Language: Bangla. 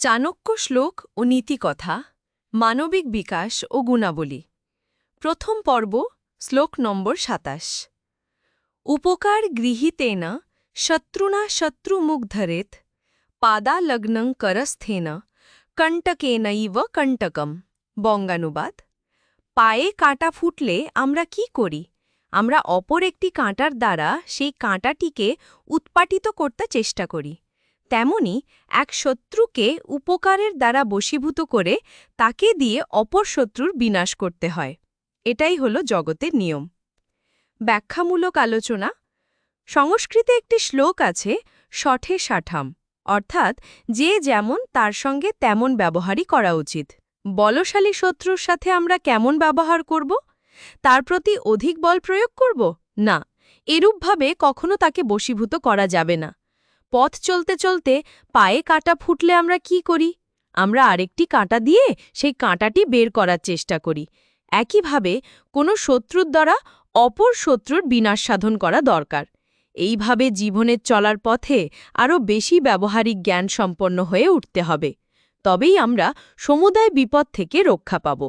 চাণক্য শ্লোক ও নীতিকথা, মানবিক বিকাশ ও গুণাবলী। প্রথম পর্ব, শ্লোক নম্বর সাতাশ। উপকার গৃহীতেন শত্রুনা শত্রুমুখ ধরেত পাদালগ্নং করস্থেন কণ্টকেনৈব কণ্টকম। বঙ্গানুবাদ, পায়ে কাঁটা ফুটলে আমরা কি করি? আমরা অপর একটি কাঁটার দ্বারা সেই কাঁটাটিকে উৎপাটিত করতে চেষ্টা করি। তেমনি এক শত্রুকে উপকারের দ্বারা বশীভূত করে তাকে দিয়ে অপর শত্রুর বিনাশ করতে হয়। এটাই হল জগতের নিয়ম। ব্যাখ্যামূলক আলোচনা। সংস্কৃতে একটি শ্লোক আছে শঠে ষাঠাম, অর্থাৎ যে যেমন তার সঙ্গে তেমন ব্যবহারই করা উচিত। বলশালী শত্রুর সাথে আমরা কেমন ব্যবহার করব? তার প্রতি অধিক বল প্রয়োগ করব? না, এরূপভাবে কখনো তাকে বশীভূত করা যাবে না। পথ চলতে চলতে পায়ে কাঁটা ফুটলে আমরা কি করি? আমরা আরেকটি কাঁটা দিয়ে সেই কাঁটাটি বের করার চেষ্টা করি। একইভাবে কোনো শত্রুর দ্বারা অপর শত্রুর বিনাশ সাধন করা দরকার। এইভাবে জীবনের চলার পথে আরও বেশি ব্যবহারিক জ্ঞান সম্পন্ন হয়ে উঠতে হবে। তবেই আমরা সমুদায় বিপদ থেকে রক্ষা পাব।